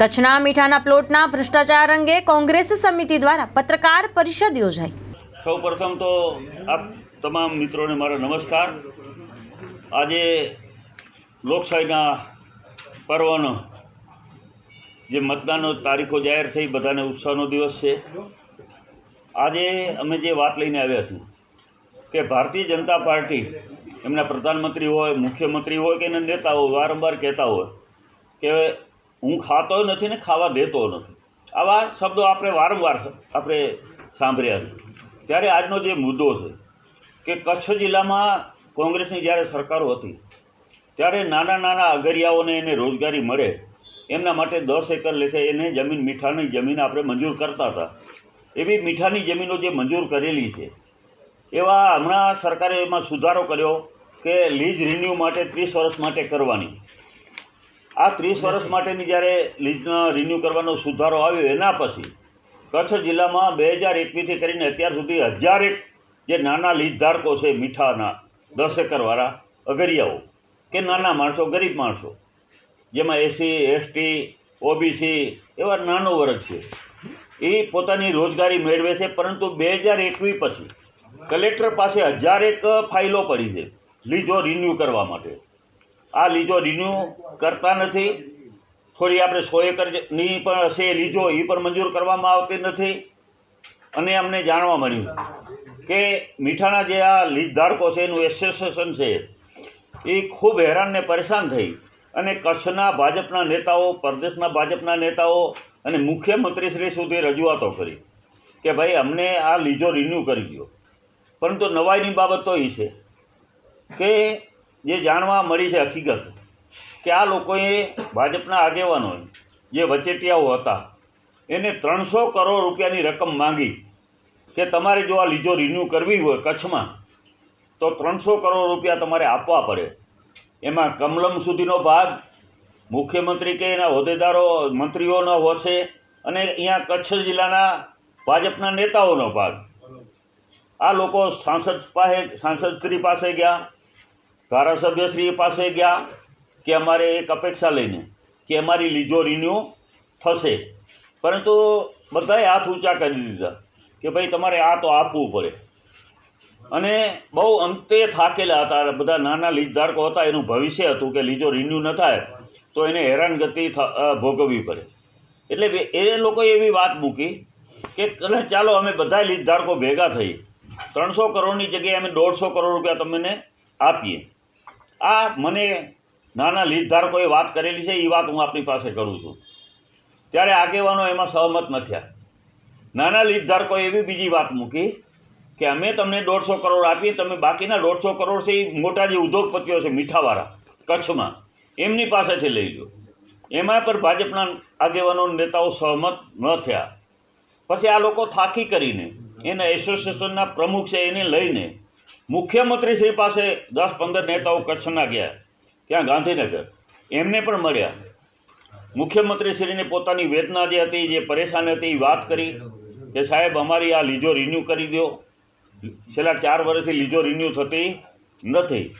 કચ્છના મીઠાના પ્લોટના ભ્રષ્ટાચાર અંગે કોંગ્રેસ સમિતિ દ્વારા પત્રકાર પરિષદ યોજાઈ. સૌ પ્રથમ તો આપ તમામ મિત્રોને મારો નમસ્કાર. આજે લોકશાહીના પર્વનો જે મતદાનનો તારીખો જાહેર થઈ, બધાને ઉત્સાહનો દિવસ છે. આજે અમે જે વાત લઈને આવ્યા છીએ કે ભારતીય જનતા પાર્ટી એમના પ્રધાનમંત્રી હોય, મુખ્યમંત્રી હોય કે એના નેતાઓ વારંવાર કહેતા હોય કે હું ખાતો નથી ને ખાવા દેતો નથી. આવા શબ્દો આપણે વારંવાર આપણે સાંભળ્યા છે. ત્યારે આજનો જે મુદ્દો છે કે કચ્છ જિલ્લામાં કોંગ્રેસની જ્યારે સરકારો હતી, ત્યારે નાના નાના અગરિયાઓને એને રોજગારી મળે, એમના માટે દસ એકર લેખે એને જમીન, મીઠાની જમીન આપણે મંજૂર કરતા હતા. એવી મીઠાની જમીનો જે મંજૂર કરેલી છે, એવા હમણાં સરકારે એમાં સુધારો કર્યો કે લીઝ રિન્યૂ માટે ત્રીસ વર્ષ માટે કરવાની. આ ત્રીસ વર્ષ માટેની જ્યારે લીઝનો રિન્યૂ કરવાનો સુધારો આવ્યો એના પછી કચ્છ જિલ્લામાં બે હજાર એકવીસથી કરીને અત્યાર સુધી હજારેક જે નાના લીઝ ધારકો છે મીઠાના દસ એકરવાળા અગરિયાઓ કે નાના માણસો ગરીબ માણસો જેમાં એસી એસટી ઓબીસી એવા નાનો વર્ગ છે એ પોતાની રોજગારી મેળવે છે પરંતુ બે હજાર એકવીસ પછી કલેક્ટર પાસે હજારેક ફાઇલો પડી છે લીઝો રિન્યૂ કરવા માટે. આ લીજો રિન્યૂ કરતા નથી. થોડી આપણે સો એકરની પણ છે લીજો એ પણ મંજૂર કરવામાં આવતી નથી. અને અમને જાણવા મળ્યું કે મીઠાના જે આ લીજ ધારકો છે, એનું એસોસિએશન છે, એ ખૂબ હેરાનને પરેશાન થઈ. અને કચ્છના ભાજપના નેતાઓ, પ્રદેશના ભાજપના નેતાઓ અને મુખ્યમંત્રીશ્રી સુધી રજૂઆતો કરી કે ભાઈ, અમને આ લીજો રિન્યૂ કરી દો પરંતુ નવાઈની બાબત તો એ છે કે જે જાણવા મળી છે હકીકત, કે આ લોકોએ ભાજપના આગેવાનોએ જે વચેટિયાઓ હતા, એને ત્રણસો કરોડ રૂપિયાની રકમ માંગી કે તમારે જો આ લીજો રિન્યૂ કરવી હોય કચ્છમાં, તો ત્રણસો કરોડ રૂપિયા તમારે આપવા પડે. એમાં કમલમ સુધીનો ભાગ મુખ્યમંત્રી કે એના હોદ્દેદારો મંત્રીઓનો હોશે અને અહીંયા કચ્છ જિલ્લાના ભાજપના નેતાઓનો ભાગ. આ લોકો સાંસદ પાસે સાંસદશ્રી પાસે ગયા. ધારાસભ્યશ્રી પાસે ગયા કે અમારે એક અપેક્ષા લઈને કે અમારી લીજો રિન્યૂ થશે. પરંતુ બધાએ હાથ ઊંચા કરી દીધા કે ભાઈ તમારે આ તો આપવું પડે. અને બહુ અંતે થાકેલા હતા. બધા નાના લીજધારકો હતા. એનું ભવિષ્ય હતું કે લીજો રિન્યૂ ન થાય તો એને હેરાનગતિ ભોગવવી પડે. એટલે એ લોકોએ એવી વાત મૂકી કે ચાલો અમે બધા લીજધારકો ભેગા થઈ ત્રણસો કરોડની જગ્યાએ અમે દોઢસો કરોડ રૂપિયા તમને આપીએ. આ મને નાના લીજધારકોએ વાત કરેલી છે એ વાત હું આપની પાસે કરું છું. ત્યારે આગેવાનો એમાં સહમત ન થયા. નાના લીજધારકોએ એવી બીજી વાત મૂકી કે અમે તમને દોઢસો કરોડ આપીએ, તમે બાકીના દોઢસો કરોડ છે એ મોટા જે ઉદ્યોગપતિઓ છે, મીઠાવાળા, કચ્છમાં, એમની પાસેથી લઈ લો એમાં પણ ભાજપના આગેવાનો નેતાઓ સહમત ન થયા. પછી આ લોકો થાકી કરીને, એના એસોસિએશનના પ્રમુખ છે, એને લઈને મુખ્યમંત્રીશ્રી પાસે દસ પંદર નેતાઓ કચ્છના ગયા ત્યાં ગાંધીનગર? એમને પણ મળ્યા. મુખ્યમંત્રીશ્રીને પોતાની વેદના જે હતી, જે પરેશાની હતી, એ વાત કરી કે સાહેબ, અમારી આ લીજો રિન્યૂ કરી દો. છેલ્લા ચાર વર્ષથી લીજો રિન્યૂ થતી નથી.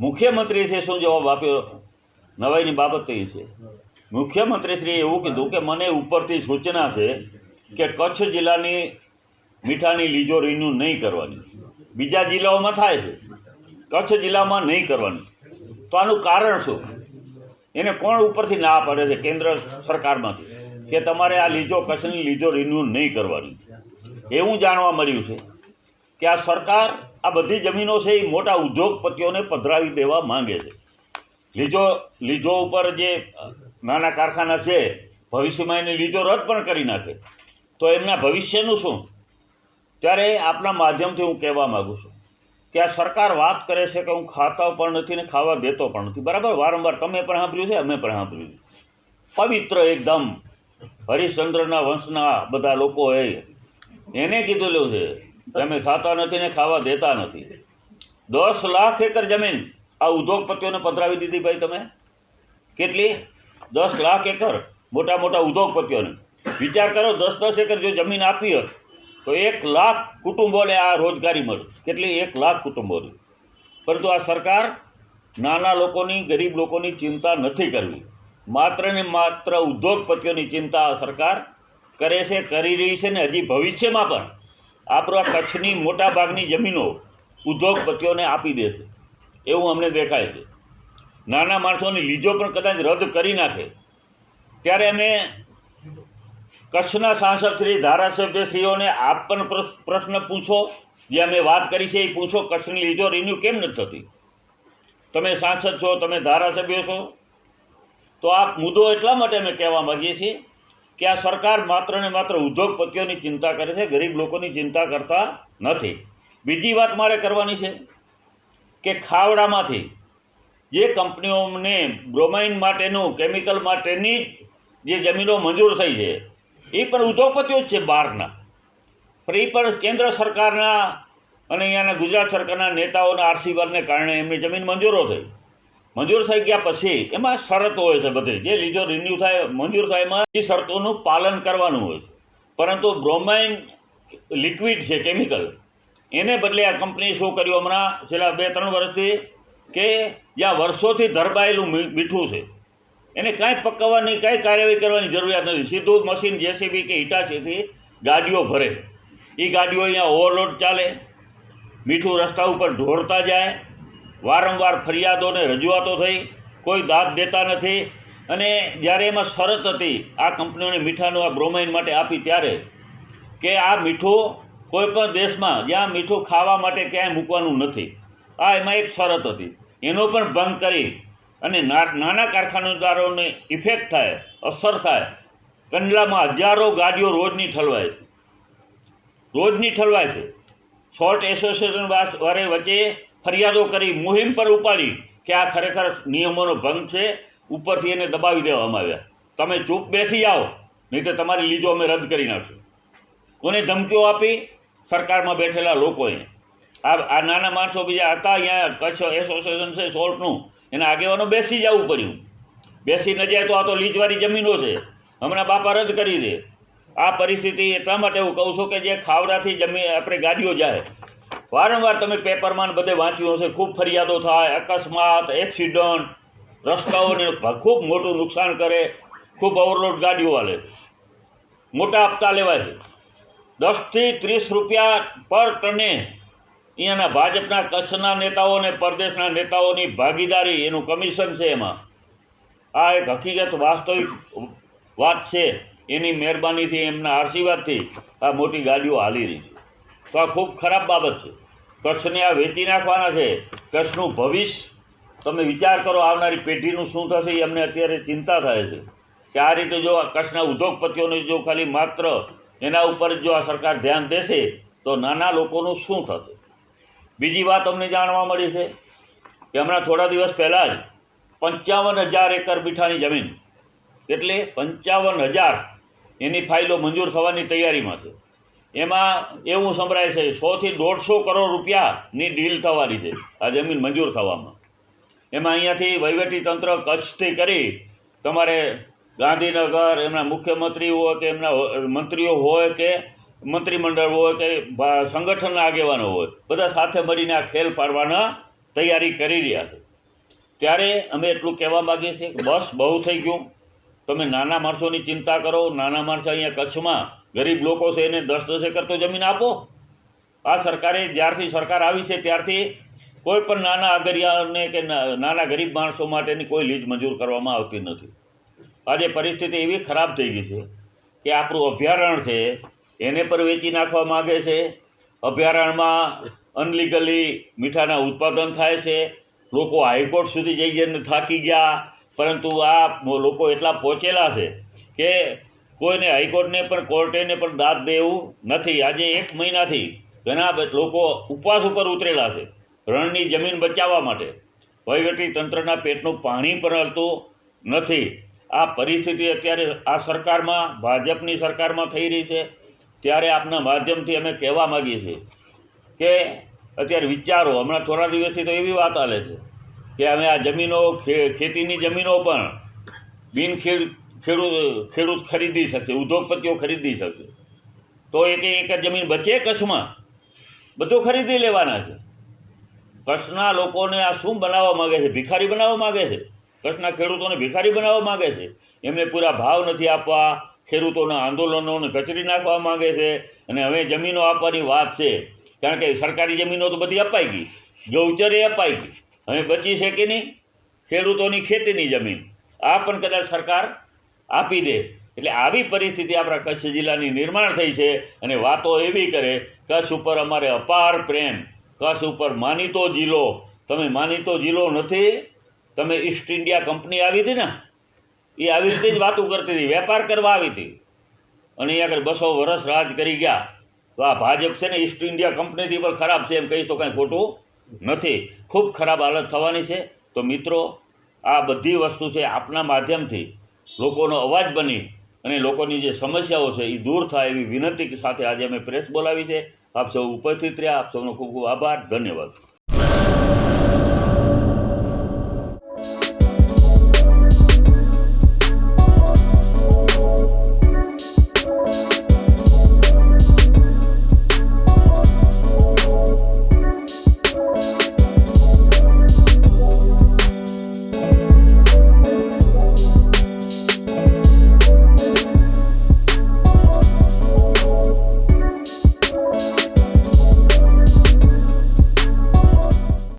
મુખ્યમંત્રીશ્રીએ શું જવાબ આપ્યો? નવાઈની બાબત એ છે? મુખ્યમંત્રીશ્રીએ એવું કીધું કે મને ઉપરથી સૂચના છે કે કચ્છ જિલ્લાની મીઠાની લીજો રિન્યૂ નહીં કરવાની. બીજા જિલ્લાઓમાં થાય છે. કચ્છ જિલ્લામાં નહીં કરવાની. તો આનું કારણ શું? એને કોણ ઉપરથી ના પાડે છે કેન્દ્ર સરકારમાંથી? કે તમારે આ લીજો કચ્છની લીજો રિન્યૂ નહીં કરવાની. એવું જાણવા મળ્યું છે કે આ સરકાર આ બધી જમીનો છે એ મોટા ઉદ્યોગપતિઓને પધરાવી દેવા માંગે છે. લીજો લીજો ઉપર જે નાના કારખાના છે, ભવિષ્યમાં એની લીજો રદ પણ કરી નાખે. તો એમના ભવિષ્યનું શું? ત્યારે આપના માધ્યમથી હું કહેવા માગું છું કે આ સરકાર વાત કરે છે કે હું ખાતા પણ નથી ને ખાવા દેતો પણ નથી. બરાબર? વારંવાર તમે પણ સાંભળ્યું છે, અમે પણ સાંભળ્યું છે. પવિત્ર એકદમ હરિશ્ચંદ્રના વંશના બધા લોકોએ એને કીધેલું છે તમે ખાતા નથી ને ખાવા દેતા નથી. દસ લાખ એકર જમીન આ ઉદ્યોગપતિઓને પધરાવી દીધી ભાઈ તમે? કેટલી? દસ લાખ એકર, મોટા મોટા ઉદ્યોગપતિઓને. વિચાર કરો, દસ દસ એકર જો જમીન આપી હોત તો એક લાખ કુટુંબોને આ રોજગારી મળે. કેટલી? એક લાખ કુટુંબોની પરંતુ આ સરકાર નાના લોકોની, ગરીબ લોકોની ચિંતા નથી કરવી. માત્ર ને માત્ર ઉદ્યોગપતિઓની ચિંતા આ સરકાર કરે છે, કરી રહી છે ને હજી ભવિષ્યમાં પણ. આપણો કચ્છની મોટા ભાગની જમીનો ઉદ્યોગપતિઓને આપી દેશે એવું અમને દેખાય છે. નાના માણસોની લીજો પણ કદાચ રદ કરી નાખે. ત્યારે અમે કચ્છના સાંસદશ્રી ધારાસભ્યશ્રીઓને આપ પણ પ્રશ- પ્રશ્ન પૂછો. જે અમે વાત કરી છે એ પૂછો. કચ્છની લીધો રિન્યૂ કેમ નથી થતી? તમે સાંસદ છો, તમે ધારાસભ્ય છો. તો આ મુદ્દો એટલા માટે અમે કહેવા માગીએ છીએ કે આ સરકાર માત્ર ને માત્ર ઉદ્યોગપતિઓની ચિંતા કરે છે, ગરીબ લોકોની ચિંતા કરતા નથી. બીજી વાત મારે કરવાની છે કે ખાવડામાંથી જે કંપનીઓને બ્રોમાઇન માટેનું, કેમિકલ માટેની જે જમીનો મંજૂર થઈ છે એ પણ ઉદ્યોગપતિઓ જ છે બહારના. પણ એ પણ કેન્દ્ર સરકારના અને અહીંયાના ગુજરાત સરકારના નેતાઓના આશીર્વાદને કારણે એમની જમીન મંજૂરો થઈ. મંજૂર થઈ ગયા પછી એમાં શરતો હોય છે બધી. જે લીધો રિન્યૂ થાય, મંજૂર થાય એમાં એ શરતોનું પાલન કરવાનું હોય છે. પરંતુ બ્રોમાઇન લિક્વિડ છે કેમિકલ એને બદલે આ કંપની શું કર્યું હમણાં, છેલ્લા બે ત્રણ વર્ષથી કે જ્યાં વર્ષોથી ધરબાયેલું મીઠું છે. એને કાંઈ પકવવાની કાંઈ કાર્યવાહી કરવાની જરૂરિયાત નથી. સીધું મશીન જેસીબી કે હિટાચીથી ગાડીઓ ભરે. એ ગાડીઓ અહીંયા ઓવરલોડ ચાલે. મીઠું રસ્તા ઉપર ઢોળતા જાય. વારંવાર ફરિયાદો ને રજૂઆતો થઈ. કોઈ દાદ દેતા નથી. અને જ્યારે એમાં શરત હતી, આ કંપનીઓને મીઠાનું આ બ્રોમાઇન માટે આપી ત્યારે, કે આ મીઠું કોઈ પણ દેશમાં જ્યાં મીઠું ખાવા માટે ક્યાંય મૂકવાનું નથી. આ એમાં એક શરત હતી. એનો પણ ભંગ કરી અને નાના કારખાનેદારોને ઇફેક્ટ થાય, અસર થાય. કંડલામાં હજારો ગાડીઓ રોજની ઠલવાય છે. રોજની ઠલવાય છે. સોલ્ટ એસોસિએશન વારે વચ્ચે ફરિયાદો કરી મુહિમ પર ઉપાડી કે આ ખરેખર નિયમોનો ભંગ છે, ઉપરથી એને દબાવી દેવામાં આવ્યા. તમે ચૂપ બેસી જાઓ નહીં તો તમારી લીજો અમે રદ કરી નાખશું. કોને ધમકીઓ આપી? સરકારમાં બેઠેલા લોકોએ. આ આ નાના માણસો બીજા હતા, અહીંયા કચ્છ એસોસિએશન છે સોલ્ટનું. એના આગેવાનો બેસી જવું પડ્યું બેસી ન જાય તો આ તો લીજવાળી જમીનો છે. હમણાં બાપા રદ કરી દે. આ પરિસ્થિતિ એટલા માટે હું કહું છું કે જે ખાવડાથી જમીન આપણે ગાડીઓ જાય. વારંવાર તમે પેપરમાં બધે વાંચ્યું હશે, ખૂબ ફરિયાદો થાય, અકસ્માત, એક્સિડન્ટ રસ્તાઓને ખૂબ મોટું નુકસાન કરે, ખૂબ ઓવરલોડ ગાડીઓ વાલે મોટા હપ્તા લેવાય છે. દસથી ત્રીસ રૂપિયા પર ટને અહીંયાના ભાજપના કચ્છના નેતાઓ અને પરદેશના નેતાઓની ભાગીદારી એનું કમિશન છે એમાં. આ એક હકીકત વાસ્તવિક વાત છે. એની મહેરબાનીથી, એમના આશીર્વાદથી આ મોટી ગાડીઓ હાલી રહી છે. તો આ ખૂબ ખરાબ બાબત છે. કચ્છને આ વેચી નાખવાના છે. કચ્છનું ભવિષ્ય, તમે વિચાર કરો, આવનારી પેઢીનું શું થશે એ અમને અત્યારે ચિંતા થાય છે. કે આ રીતે જો આ કચ્છના ઉદ્યોગપતિઓને જો ખાલી માત્ર એના ઉપર જ જો આ સરકાર ધ્યાન દેશે, તો નાના લોકોનું શું થશે? બીજી વાત અમને જાણવા મળી છે કે હમણાં થોડા દિવસ પહેલાં જ પંચાવન હજાર એકર મીઠાની જમીન, એટલે પંચાવન હજાર એની ફાઇલો મંજૂર થવાની તૈયારીમાં છે. એમાં એવું સંભળાય છે, સોથી દોઢસો કરોડ રૂપિયાની ડીલ થવાની છે આ જમીન મંજૂર થવામાં. એમાં અહીંયાથી વહીવટી તંત્ર કચ્છથી કરી તમારે ગાંધીનગર, એમના મુખ્યમંત્રી હોય કે એમના મંત્રીઓ હોય કે મંત્રીમંડળ હોય કે સંગઠનના આગેવાનો હોય, બધા સાથે મળીને આ ખેલ પાડવાના તૈયારી કરી રહ્યા છે. ત્યારે અમે એટલું કહેવા માગીએ છીએ કે બસ બહુ થઈ ગયું. તમે નાના માણસોની ચિંતા કરો, નાના માણસો અહીંયા કચ્છમાં, ગરીબ લોકો છે એને દસ દસ એકર તો જમીન આપો. આ સરકારે જ્યારથી સરકાર આવી છે ત્યારથી કોઈ પણ નાના આગરિયાને કે નાના ગરીબ માણસો માટેની કોઈ લીજ મંજૂર કરવામાં આવતી નથી. આજે પરિસ્થિતિ એવી ખરાબ થઈ ગઈ છે કે આપણું અભયારણ્ય છે એને પણ વેચી નાખવા માગે છે. અભયારણ્યમાં અનલીગલી મીઠાના ઉત્પાદન થાય છે. લોકો હાઈકોર્ટ સુધી જઈ જઈને થાકી ગયા. પરંતુ આ લોકો એટલા પહોંચેલા છે કે કોઈને હાઈકોર્ટને પણ કોર્ટેને પણ દાદ દેવું નથી. આજે એક મહિનાથી ઘણા લોકો ઉપવાસ ઉપર ઉતરેલા છે રણની જમીન બચાવવા માટે. વહીવટી તંત્રના પેટનું પાણી પણ હલતું નથી. આ પરિસ્થિતિ અત્યારે આ સરકારમાં, ભાજપની સરકારમાં થઈ રહી છે. ત્યારે આપના માધ્યમથી અમે કહેવા માગીએ છીએ કે અત્યારે વિચારો, હમણાં થોડા દિવસથી તો એવી વાત ચાલે છે કે અમે આ જમીનો ખેતીની જમીનો પણ બિન ખેડ, ખેડૂત ખેડૂત ખરીદી શકશે, ઉદ્યોગપતિઓ ખરીદી શકશે. તો એક એક જમીન બચે કચ્છમાં? બધું ખરીદી લેવાના છે. કચ્છના લોકોને આ શું બનાવવા માગે છે? ભિખારી બનાવવા માગે છે? કચ્છના ખેડૂતોને ભિખારી બનાવવા માગે છે? એમને પૂરા ભાવ નથી આપવા ખેડૂતોના આંદોલનોને કચરી નાખવા માગે છે અને હવે જમીનો આપવાની વાત છે. કારણ કે સરકારી જમીનો તો બધી અપાઈ ગઈ. ગૌચરે અપાઈ ગઈ. હવે બચી છે કે નહીં? ખેડૂતોની ખેતીની જમીન. આ પણ કદાચ સરકાર આપી દે. એટલે આવી પરિસ્થિતિ આપણા કચ્છ જિલ્લાની નિર્માણ થઈ છે અને વાતો એવી કરે, કચ્છ ઉપર અમારે અપાર પ્રેમ, કચ્છ ઉપર માનીતો જિલ્લો. તમે માનીતો જિલ્લો નથી? તમે ઈસ્ટ ઇન્ડિયા કંપની આવી હતી ને? એ આવી રીતે જ વાતો કરતી હતી. વેપાર કરવા આવી હતી. અને અહીંયા આગળ બસો વર્ષ રાજ કરી ગયા. તો આ ભાજપ છે ને ઈસ્ટ ઇન્ડિયા કંપનીથી પણ ખરાબ છે એમ કહીશ તો કાંઈ ખોટું નથી. ખૂબ ખરાબ હાલત થવાની છે. તો મિત્રો, આ બધી વસ્તુ છે આપના માધ્યમથી લોકોનો અવાજ બની અને લોકોની જે સમસ્યાઓ છે એ દૂર થાય એવી વિનંતી સાથે આજે અમે પ્રેસ બોલાવી છે. આપ સૌ ઉપસ્થિત રહ્યા. આપ સૌનો ખૂબ ખૂબ આભાર. ધન્યવાદ.